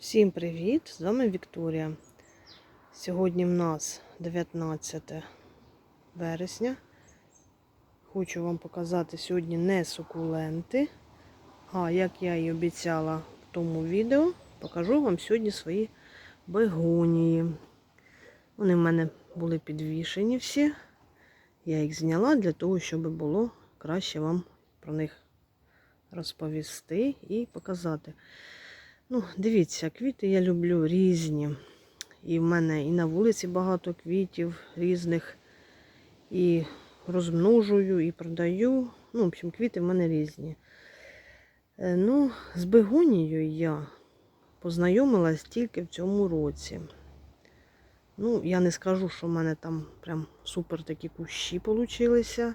Всім привіт! З вами Вікторія. Сьогодні в нас 19 вересня. Хочу вам показати сьогодні не сукуленти, а як я і обіцяла в тому відео, покажу вам сьогодні свої бегонії. Вони в мене були підвішені всі. Я їх зняла для того, щоб було краще вам про них розповісти і показати. Ну, дивіться, квіти я люблю різні. І в мене і на вулиці багато квітів різних. І розмножую, і продаю. Ну, в общем, квіти в мене різні. Е, Ну, з бегонією я познайомилась тільки в цьому році. Ну, я не скажу, що в мене там прям супер такі кущі получилися.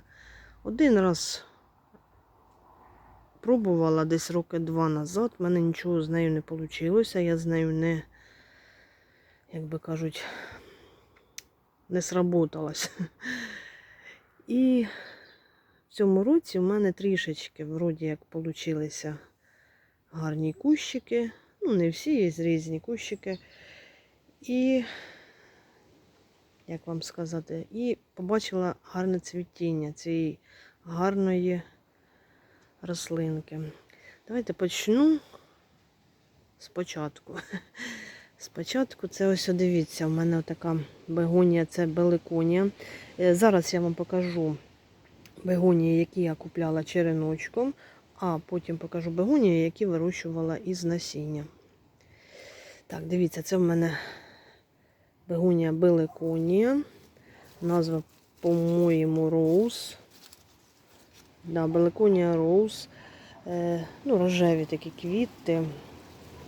Один раз пробувала десь роки два назад. У мене нічого з нею не вийшло. Я з нею не, як би кажуть, не сработалась. І в цьому році в мене трішечки, вроді як получилися гарні кущики. Ну, не всі, є різні кущики. І, як вам сказати, і побачила гарне цвітіння цієї гарної рослинки. Давайте почну спочатку. Спочатку це ось дивіться, у мене така бегонія, це беликонія. Е, Зараз я вам покажу бегонії, які я купляла череночком, а потім покажу бегонії, які вирощувала із насіння. Так, дивіться, це в мене бегонія беликонія. Назва, по-моєму, роуз. Да, Беликонія роуз. Е, ну, рожеві такі квіти.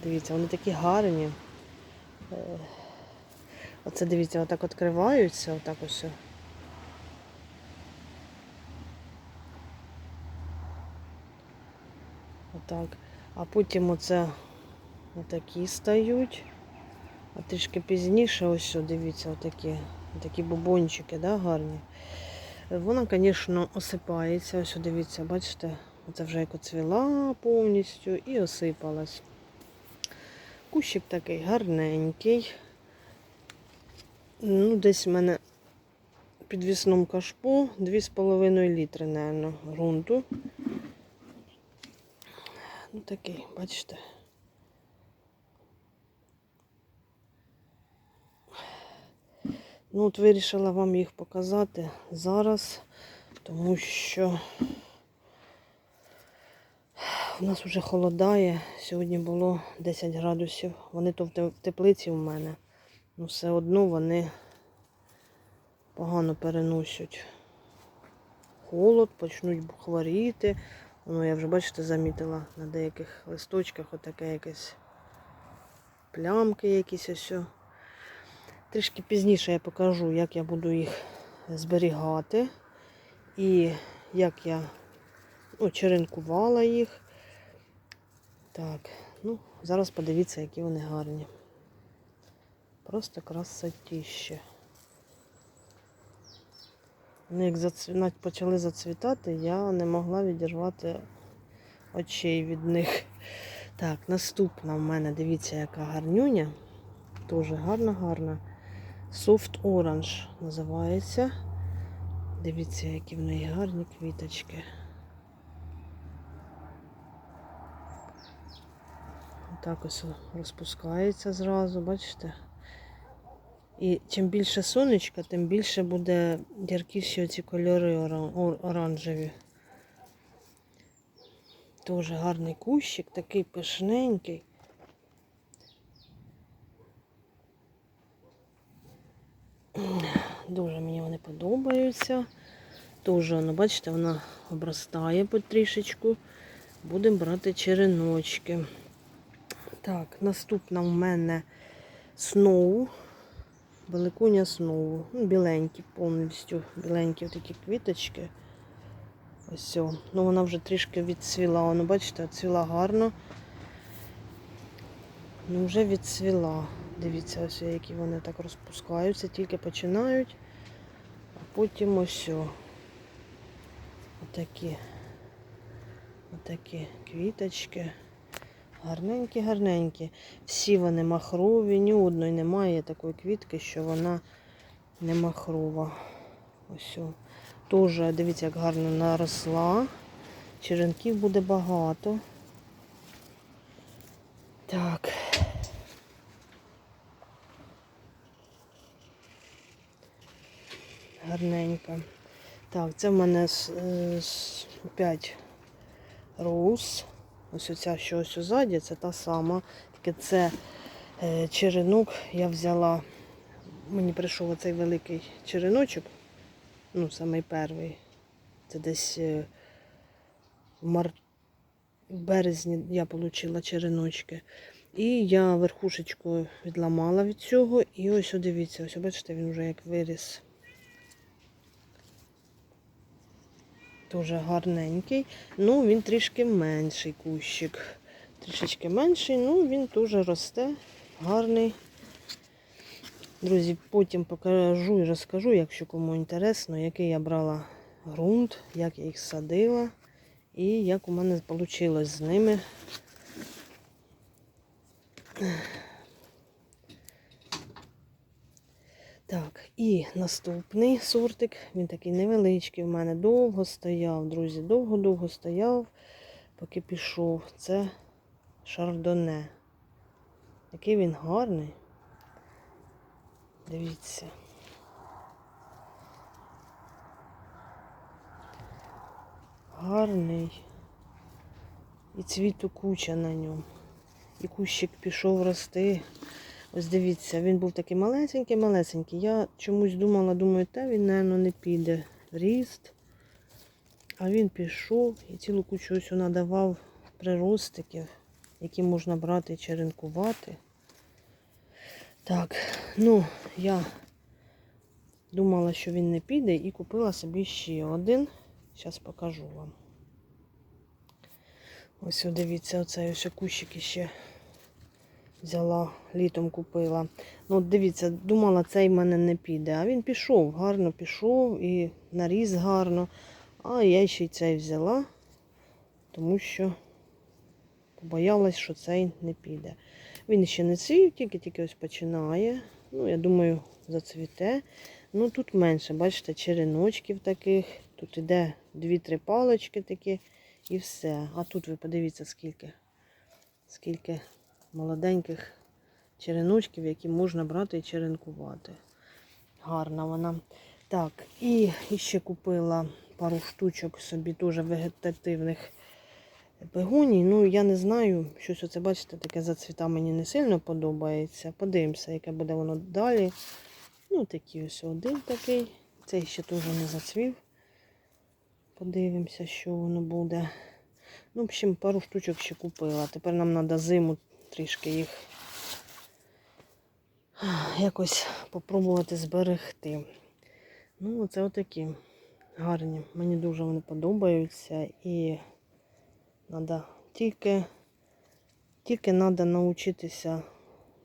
Дивіться, вони такі гарні. Е, оце дивіться, отак відкриваються, отак ось. Отак. А потім оце отакі стають. А трішки пізніше, ось, дивіться, отакі, отакі бубончики, да, гарні. Вона, звісно, осипається. Ось дивіться, бачите, це вже як оцвіла повністю і осипалась. Кущик такий гарненький. Ну, Десь в мене в підвісному кашпу 2,5 літри, мабуть, ґрунту. Ну, такий, бачите. Ну, от вирішила вам їх показати зараз, тому що у нас вже холодає. Сьогодні було 10 градусів. Вони то в теплиці у мене. Ну все одно вони погано переносять холод, почнуть хворіти. Воно я вже, бачите, замітила на деяких листочках отаке якесь плямки якісь ось. Трішки пізніше я покажу, як я буду їх зберігати і як я ну, їх. Так, ну, зараз подивіться, які вони гарні. Просто красотіще. Вони як зацві... почали зацвітати, я не могла відірвати очей від них. Так, наступна в мене, дивіться, яка гарнюня. Дуже гарна-гарна. Soft Orange називається. Дивіться, які в неї гарні квіточки. Так ось розпускається зразу, бачите? І чим більше сонечка, тим більше буде яркіші ці кольори оранжеві. Дуже гарний кущик, такий пишненький. Дуже мені вони подобаються. Дуже, ну, бачите, вона обростає потрішечку. Будемо брати череночки. Так, наступна в мене сноу. Великуня сноу. Ну, біленькі повністю. Біленькі такі квіточки. Ось. Ну вона вже трішки відцвіла. Воно, бачите, цвіла гарно. Ну, вже відцвіла. Дивіться, ось які вони так розпускаються, тільки починають, потім ось отакі, отакі квіточки. Гарненькі, гарненькі. Всі вони махрові, ні одної немає такої квітки, що вона не махрова. Ось. Тоже, дивіться, як гарно наросла. Черенків буде багато. Так. Гарненько. Так, це в мене 5 роуз. Ось оця, що ось ззаді, це та сама. Тільки це е, черенок я взяла. Мені прийшов оцей великий череночок. Ну, самий перший. Це десь е, в мар... березні я отримала череночки. І я верхушечку відламала від цього. І ось дивіться, ось бачите, він вже як виріс. Дуже гарненький. Ну, він трішки менший кущик. Трішечки менший, ну він теж росте. Гарний. Друзі, потім покажу і розкажу, якщо кому інтересно, який я брала ґрунт, як я їх садила і як у мене вийшло з ними. Так, і наступний сортик, він такий невеличкий в мене довго стояв, друзі, довго-довго стояв, поки пішов. Це шардоне. Який він гарний. Дивіться. Гарний. І цвіту куча на ньому. І кущик пішов рости. Ось дивіться, він був такий малесенький-малесенький. Я чомусь думала, думаю, та він, мабуть, не піде ріст. А він пішов і цілу кучу ось надавав приростиків, які можна брати і черенкувати. Так, ну, я думала, що він не піде, і купила собі ще один. Зараз покажу вам. Ось, дивіться, оцей ось кущик ще взяла, літом купила. Ну, дивіться, думала, цей в мене не піде. А він пішов, гарно пішов і наріс гарно. А я ще й цей взяла, тому що побоялась, що цей не піде. Він ще не цвів, тільки-тільки ось починає. Ну, я думаю, зацвіте. Ну тут менше, бачите, череночків таких. Тут іде дві-три палочки такі і все. А тут ви подивіться, скільки, скільки молоденьких череночків, які можна брати і черенкувати. Гарна вона. Так, і ще купила пару штучок собі теж вегетативних бегоній. Ну, я не знаю, щось оце, бачите, таке зацвіта мені не сильно подобається. Подивимося, яке буде воно далі. Ну, такий ось один такий. Цей ще теж не зацвів. Подивимося, що воно буде. Ну, в общем, пару штучок ще купила. Тепер нам треба зиму трішки їх якось попробувати зберегти. Ну, оце отакі гарні. Мені дуже вони подобаються і треба тільки тільки треба навчитися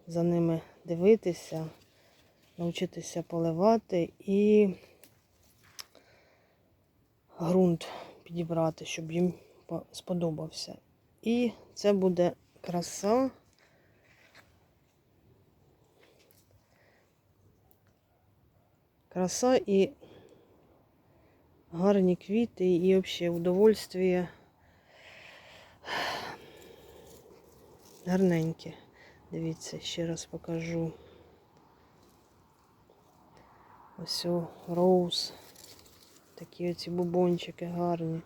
за ними дивитися, навчитися поливати і ґрунт підібрати, щоб їм сподобався. І це буде краса. Краса і гарні квіти, і взагалі удовольствие. Гарненькі. Дивіться, ще раз покажу. Ось роуз. Такі оці бубончики гарні.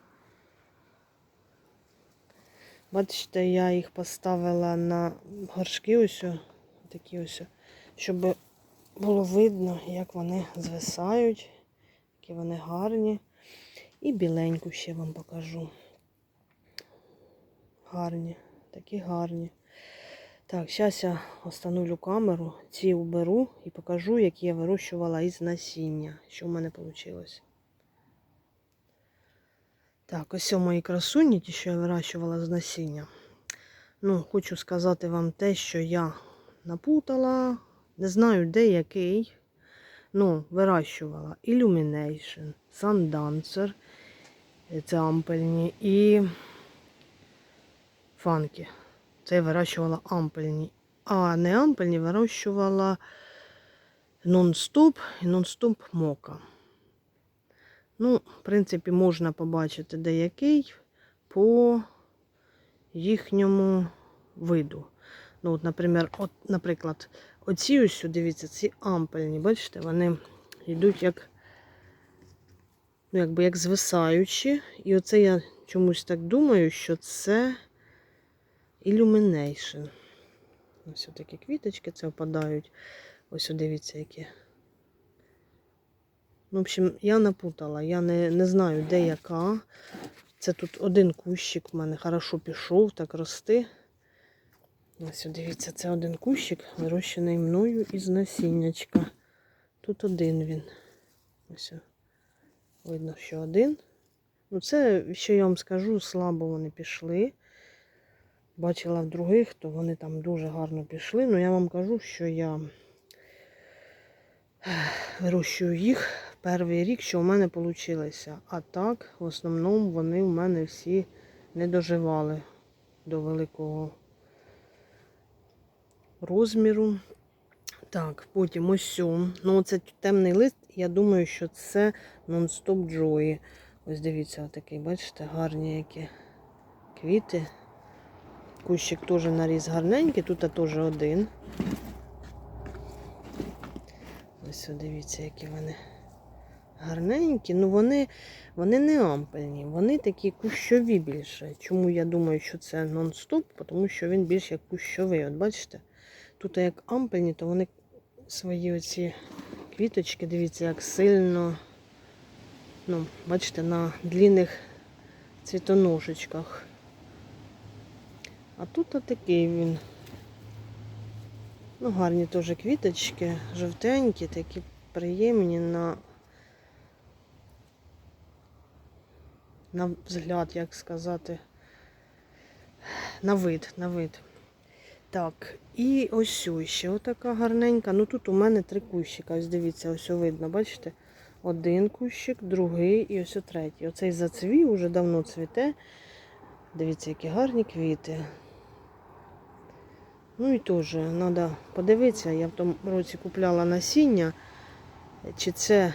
Бачите, я їх поставила на горшки ось, такі ось, щоб було видно, як вони звисають, які вони гарні. І біленьку ще вам покажу. Гарні, такі гарні. Так, зараз я встановлю камеру, ці уберу і покажу, які я вирощувала із насіння, що в мене вийшло. Так, ось у мої красуні, ті, що я вирощувала з насіння. Ну, хочу сказати вам те, що я напутала. Не знаю, де який. Ну, вирощувала Illumination, Sundancer, це ампельні, і фанки. Це я вирощувала ампельні. А не ампельні вирощувала нон-стоп і нон-стоп мока. Ну, в принципі, можна побачити деякий по їхньому виду. Ну, от, наприклад, от, наприклад, оці ось, дивіться, ці ампельні, бачите, вони йдуть як, ну, якби як звисаючі. І оце я чомусь так думаю, що це Illumination. Ось такі квіточки це впадають. Ось дивіться, які. В общем, я напутала, я не, не знаю, де яка. Це тут один кущик в мене хорошо пішов, так рости. Ось дивіться, це один кущик, вирощений мною із насіннячка. Тут один він. Ось. Видно, що один. Ну, це, що я вам скажу, слабо вони пішли. Бачила в других, то вони там дуже гарно пішли. Ну, я вам кажу, що я вирощую їх перший рік, що у мене вийшло. А так, в основному, вони в мене всі не доживали до великого розміру. Так, потім ось. Ну, оце темний лист, я думаю, що це нон-стоп Джої. Ось дивіться, отакий, бачите, гарні які квіти. Кущик теж наріз гарненький, тут теж один. Ось дивіться, які вони гарненькі. Ну вони, вони не ампельні, вони такі кущові більше. Чому я думаю, що це нон-стоп? Тому що він більш як кущовий. От бачите? Тут як ампельні, то вони свої оці квіточки, дивіться, як сильно, ну, бачите, на длинних цвітоножечках. А тут отакий він. Ну, гарні теж квіточки, жовтенькі, такі приємні на, на взгляд, як сказати, на вид, на вид. Так, і ось ще отака гарненька. Ну тут у мене три кущика. Ось дивіться, ось видно, бачите? Один кущик, другий і ось третій. Оцей зацвів, уже давно цвіте. Дивіться, які гарні квіти. Ну і теж треба подивитися, я в тому році купляла насіння, чи це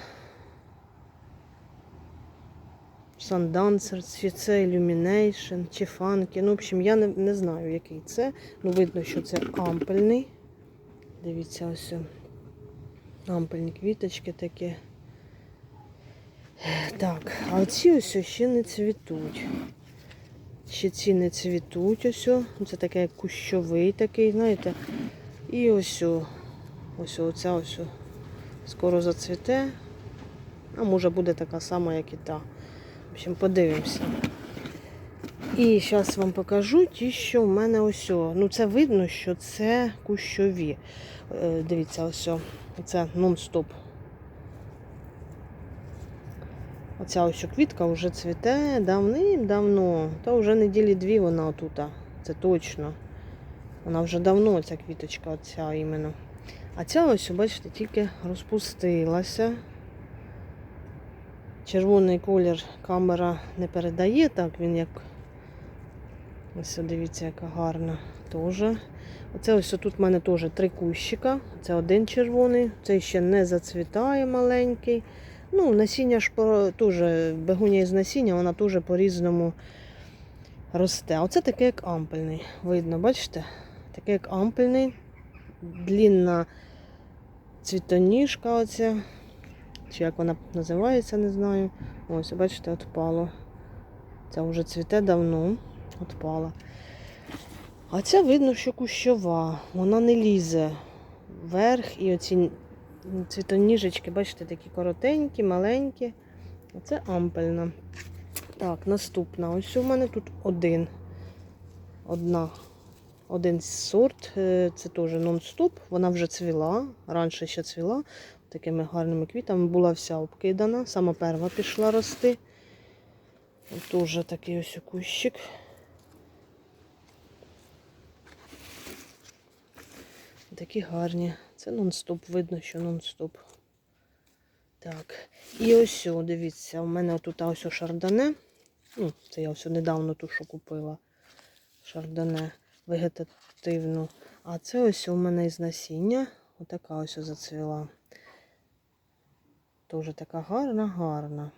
Sundancer, чи це Illumination, чи Funky. Ну, в общем, я не, не знаю, який це. Ну, видно, що це ампельний. Дивіться, ось ампельні квіточки такі. Так, а оці ось ще не цвітуть. Ще ці не цвітуть ось. Це таке кущовий такий, знаєте. І ось ось оця ось скоро зацвіте. А може буде така сама, як і та. Общем, подивимося. І зараз вам покажу ті, що в мене ось. Ну це видно, що це кущові. Е, Дивіться, ось. Це нон-стоп. Оця ось квітка вже цвіте давним-давно. Та вже неділі дві вона отут. Це точно. Вона вже давно, ця квіточка, оця іменно. А ця ось, бачите, тільки розпустилася. Червоний колір камера не передає, так він як. Ось дивіться, яка гарна теж. Оце ось тут в мене теж три кущика. Це один червоний, цей ще не зацвітає маленький. Ну, насіння ж теж, бегунія з насіння, вона теж по-різному росте. Оце таке, як ампельний. Видно, бачите? Таке, як ампельний, длінна цвітоніжка оця. Чи як вона називається, не знаю. Ось, бачите, отпало. Це вже цвіте давно, отпала. А ця видно, що кущова, вона не лізе вверх і оці цвітоніжечки, бачите, такі коротенькі, маленькі. Оце ампельна. Так, наступна. Ось у мене тут один. Одна. Один сорт. Е, Це теж нон-стоп. Вона вже цвіла. Раніше ще цвіла. Такими гарними квітами. Була вся обкидана. Сама перша пішла рости. Теж такий ось кущик. Такі гарні. Це нон-стоп, видно, що нон-стоп. Так. І ось, дивіться, у мене тут ось о шардоне. Ну, це я ось недавно ту, що купила. Шардоне. вегетативну. А це ось у мене із насіння. Отака ось зацвіла. Дуже така гарна, гарна.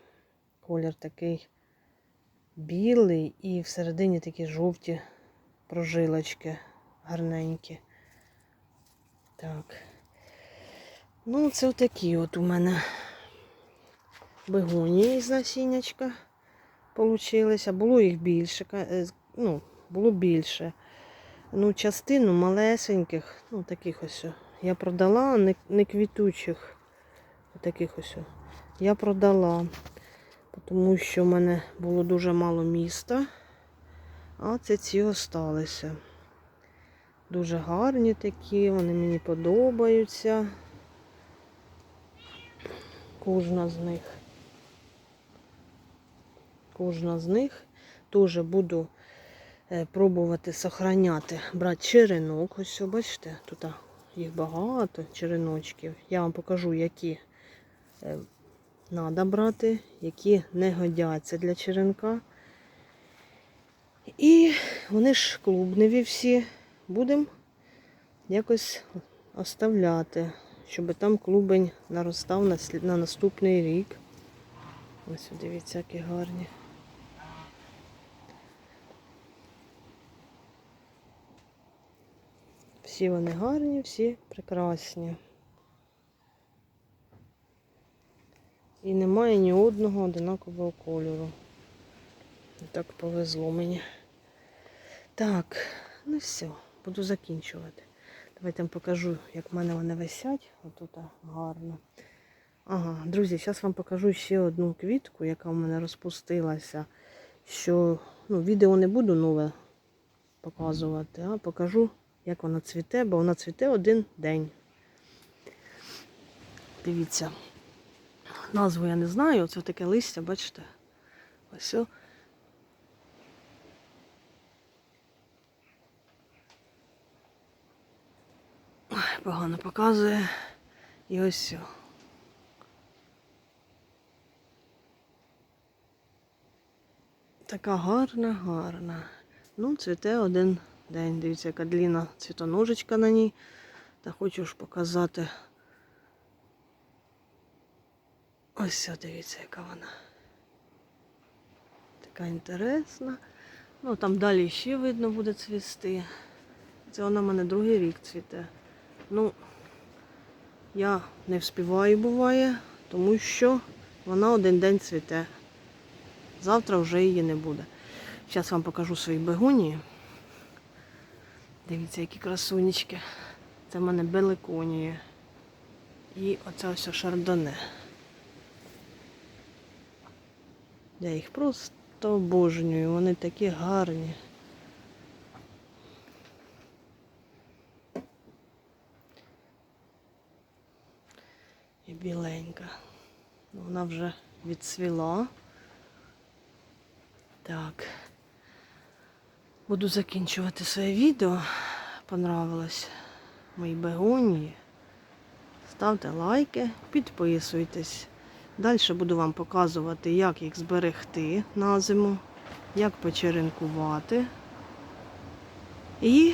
Колір такий білий і всередині такі жовті прожилочки гарненькі. Так. Ну, це отакі от у мене бегонії з насіннячка получилися. Було їх більше, е, ну, було більше. Ну, частину малесеньких, ну, таких ось. Я продала, не, не квітучих. Таких ось. Я продала, тому що в мене було дуже мало міста. А це ці осталися. Дуже гарні такі, вони мені подобаються. Кожна з них. Кожна з них теж буду е, пробувати сохраняти, брати черенок. Ось, бачите, тут їх багато, череночків. Я вам покажу, які треба брати, які не годяться для черенка. І вони ж клубневі всі. Будемо якось оставляти, щоб там клубень наростав на, на наступний рік. Ось дивіться, які гарні. Всі вони гарні, всі прекрасні. І немає ні одного одинакового кольору. Так повезло мені. Так, ну все, буду закінчувати. Давайте вам покажу, як в мене вони висять. Отут гарно. Ага, друзі, зараз вам покажу ще одну квітку, яка в мене розпустилася. Що ну, відео не буду нове показувати, а покажу, як вона цвіте, бо вона цвіте один день. Дивіться. Назву я не знаю, це таке листя, бачите? Ось. Погано показує. І ось. Така гарна, гарна. Ну, цвіте один день. Дивіться, яка длінна цвітоножечка на ній. Та хочу ж показати. Ось дивіться, яка вона. Така інтересна. Ну, там далі ще видно буде цвісти. Це вона в мене другий рік цвіте. Ну, я не вспіваю, буває, тому що вона один день цвіте. Завтра вже її не буде. Зараз вам покажу свої бегонії. Дивіться, які красунечки. Це в мене беликонії. І оце ось шардоне. Я їх просто обожнюю, вони такі гарні. І біленька. Вона вже відцвіла. Так. Буду закінчувати своє відео. Понравилось мої бегонії. Ставте лайки, підписуйтесь. Далі буду вам показувати, як їх зберегти на зиму, як почеренкувати. І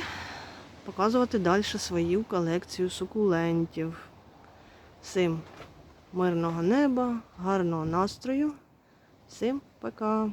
показувати далі свою колекцію сукулентів. Всім мирного неба, гарного настрою. Всім пока!